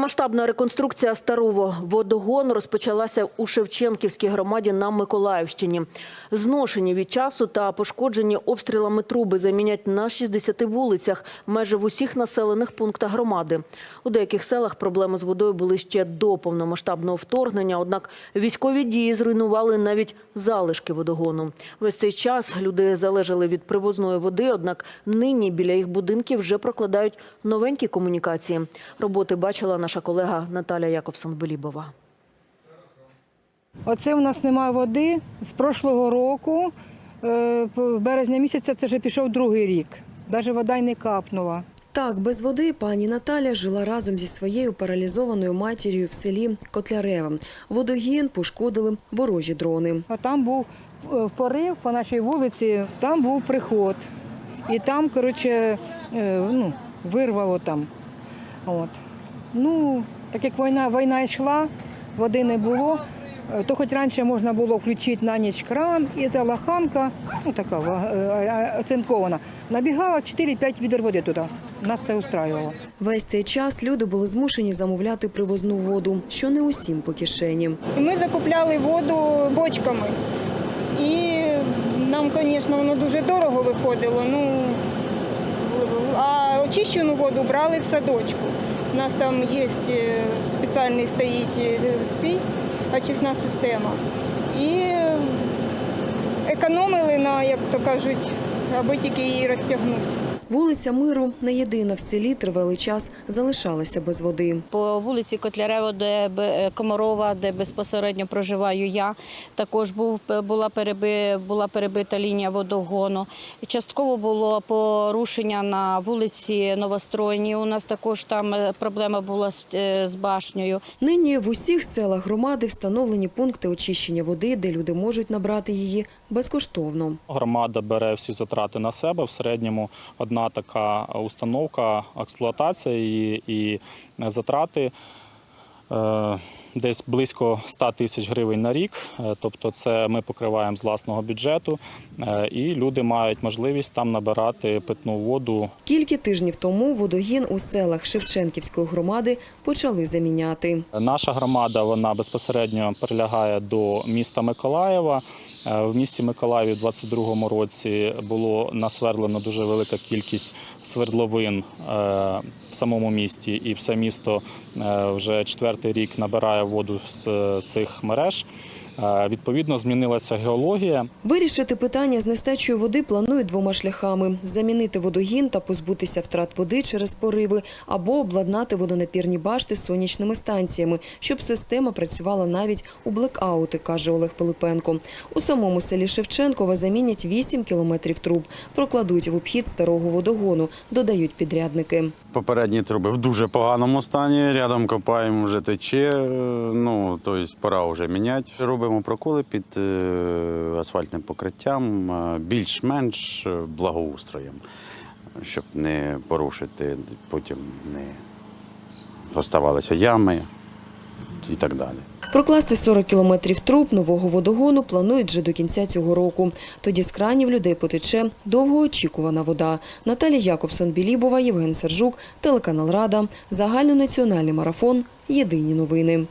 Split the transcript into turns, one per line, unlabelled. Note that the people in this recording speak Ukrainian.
Масштабна реконструкція старого водогону розпочалася у Шевченківській громаді на Миколаївщині. Зношені від часу та пошкоджені обстрілами труби замінять на 60 вулицях майже в усіх населених пунктах громади. У деяких селах проблеми з водою були ще до повномасштабного вторгнення, однак військові дії зруйнували навіть залишки водогону. Весь цей час люди залежали від привозної води, однак нині біля їх будинків вже прокладають новенькі комунікації. Роботи бачила наша колега Наталя Якобсон-Белібова.
Оце у нас немає води з прошлого року. е, В березня місяця це вже пішов другий рік. Навіть вода й не капнула.
Так, без води пані Наталя жила разом зі своєю паралізованою матір'ю в селі Котляреве. Водогін пошкодили ворожі дрони.
А там був е, порив по нашій вулиці, там був приход. І там, коротше, е, ну, вирвало там. От. Ну, так як війна, війна йшла, води не було, е, то хоч раніше можна було включити на ніч кран, і та лаханка, ну така е, е, оцинкована, набігала 4-5 відер води туди. Нас це устраювало.
Весь цей час люди були змушені замовляти привозну воду, що не усім по кишені.
Ми закупляли воду бочками. І нам, звісно, воно дуже дорого виходило. Ну, а очищену воду брали в садочку. У нас там є е, спеціальний стоїть е, цей очисна система. І економили на, як то кажуть, аби тільки її розтягнути.
Вулиця Миру не єдина в селі тривалий час залишалася без води.
По вулиці Котлярево, де Б- Комарова, де безпосередньо проживаю я, також був була переби, була перебита лінія водогону. Частково було порушення на вулиці Новостройній. У нас також там е, проблема була е, з башнею.
Нині в усіх селах громади встановлені пункти очищення води, де люди можуть набрати її безкоштовно.
Громада бере всі затрати на себе. В середньому одна така установка, експлуатація її і затрати е, десь близько 100 тисяч гривень на рік. Е, Тобто, це ми покриваємо з власного бюджету, е, і люди мають можливість там набирати питну воду
Кілька тижнів тому водогін у селах Шевченківської громади почали заміняти.
Наша громада вона безпосередньо прилягає до міста Миколаєва. Е, В місті Миколаєві у 22-му році було насверлено дуже велика кількість свердловин е, в самому місті, і все місто е, вже четвертий рік набирає воду з цих мереж. Е, Відповідно, змінилася геологія.
Вирішити питання з нестачою води планують двома шляхами: замінити водогін та позбутися втрат води через пориви, або обладнати водонапірні башти сонячними станціями, щоб система працювала навіть у блекаути, каже Олег Пилипенко. У самому селі Шевченкова замінять 8 кілометрів труб, прокладуть в обхід старого водогону, додають підрядники.
Попередні труби в дуже поганому стані. Рядом копаємо, вже тече. е, Ну тобто пора вже міняти. Робимо проколи під е, асфальтним покриттям, е, більш-менш е, благоустроєм, щоб не порушити, потім не оставалися ями і так далі.
Прокласти 40 кілометрів труб нового водогону планують вже до кінця цього року. Тоді з кранів людей потече довгоочікувана вода. Наталія Якобсон-Білібова, Євген Сержук, телеканал Рада, загальнонаціональний марафон. Єдині новини.